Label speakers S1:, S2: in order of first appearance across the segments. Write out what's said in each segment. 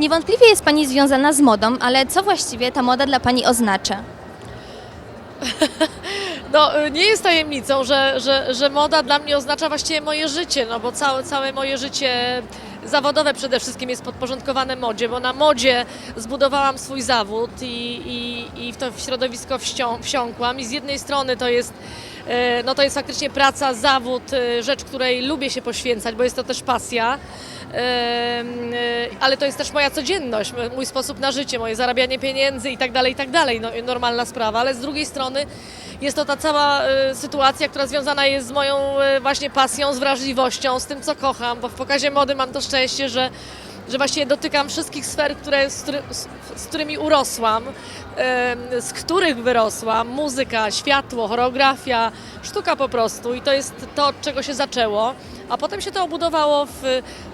S1: Niewątpliwie jest Pani związana z modą, ale co właściwie ta moda dla Pani oznacza?
S2: No, y, nie jest tajemnicą, że, że, że moda dla mnie oznacza właściwie moje życie, no bo całe, całe moje życie zawodowe przede wszystkim jest podporządkowane modzie, bo na modzie zbudowałam swój zawód i, i, i w to środowisko wsią, wsiąkłam i z jednej strony to jest no to jest faktycznie praca, zawód, e, rzecz, której lubię się poświęcać, bo jest to też pasja. E, Ale to jest też moja codzienność, mój sposób na życie, moje zarabianie pieniędzy i tak dalej, i tak dalej. No, normalna sprawa, ale z drugiej strony jest to ta cała e, sytuacja, która związana jest z moją e, właśnie pasją, z wrażliwością, z tym, co kocham, bo w pokazie mody mam to szczęście, że że właściwie dotykam wszystkich sfer, które, z, z, z którymi urosłam, z których wyrosłam. Muzyka, światło, choreografia, sztuka po prostu. I to jest to, od czego się zaczęło. A potem się to obudowało w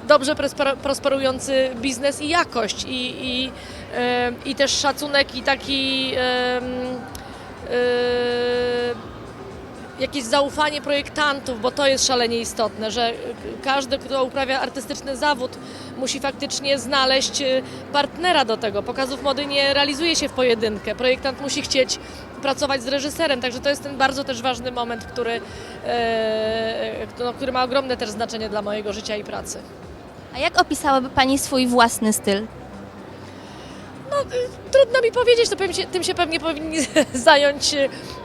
S2: dobrze prosper- prosperujący biznes i jakość. I, i, i też szacunek i taki... em, jakieś zaufanie projektantów, bo to jest szalenie istotne, że każdy, kto uprawia artystyczny zawód, musi faktycznie znaleźć y, partnera do tego. Pokazów mody nie realizuje się w pojedynkę. Projektant musi chcieć pracować z reżyserem, także to jest ten bardzo też ważny moment, który, e, no, który ma ogromne też znaczenie dla mojego życia i pracy.
S1: A jak opisałaby Pani swój własny styl?
S2: No, y, trudno mi powiedzieć, to się, tym się pewnie powinni zająć,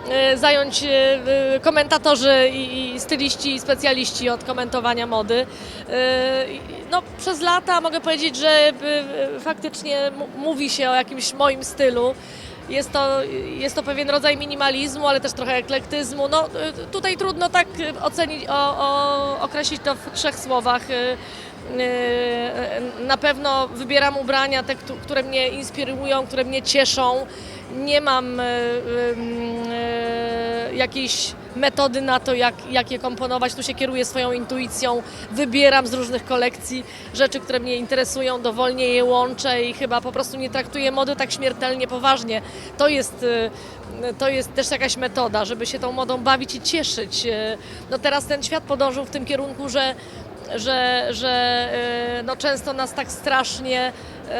S2: e, zająć y, komentatorzy i, i styliści i specjaliści od komentowania mody. No, przez lata mogę powiedzieć, że y, faktycznie mówi się o jakimś moim stylu. Jest to, jest to pewien rodzaj minimalizmu, ale też trochę eklektyzmu. No, tutaj trudno tak y, ocenić, o, o, określić to w trzech słowach. Y, y, Na pewno wybieram ubrania, te, któ- które mnie inspirują, które mnie cieszą. Nie mam jakiejś metody na to, jak, jak je komponować. Tu się kieruję swoją intuicją, wybieram z różnych kolekcji rzeczy, które mnie interesują, dowolnie je łączę i chyba po prostu nie traktuję mody tak śmiertelnie poważnie. To jest, y, to jest też jakaś metoda, żeby się tą modą bawić i cieszyć. Y, No teraz ten świat podążył w tym kierunku, że że, że y, no często nas tak strasznie y,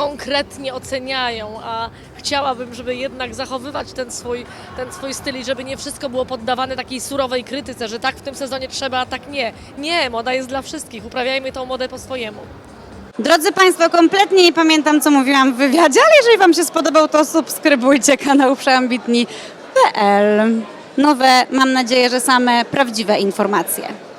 S2: konkretnie oceniają, a chciałabym, żeby jednak zachowywać ten swój, ten swój styl i żeby nie wszystko było poddawane takiej surowej krytyce, że tak w tym sezonie trzeba, a tak nie. Nie, moda jest dla wszystkich, uprawiajmy tą modę po swojemu.
S3: Drodzy Państwo, kompletnie nie pamiętam, co mówiłam w wywiadzie, ale jeżeli Wam się spodobał, to subskrybujcie kanał Przeambitni.pl. Nowe, mam nadzieję, że same prawdziwe informacje.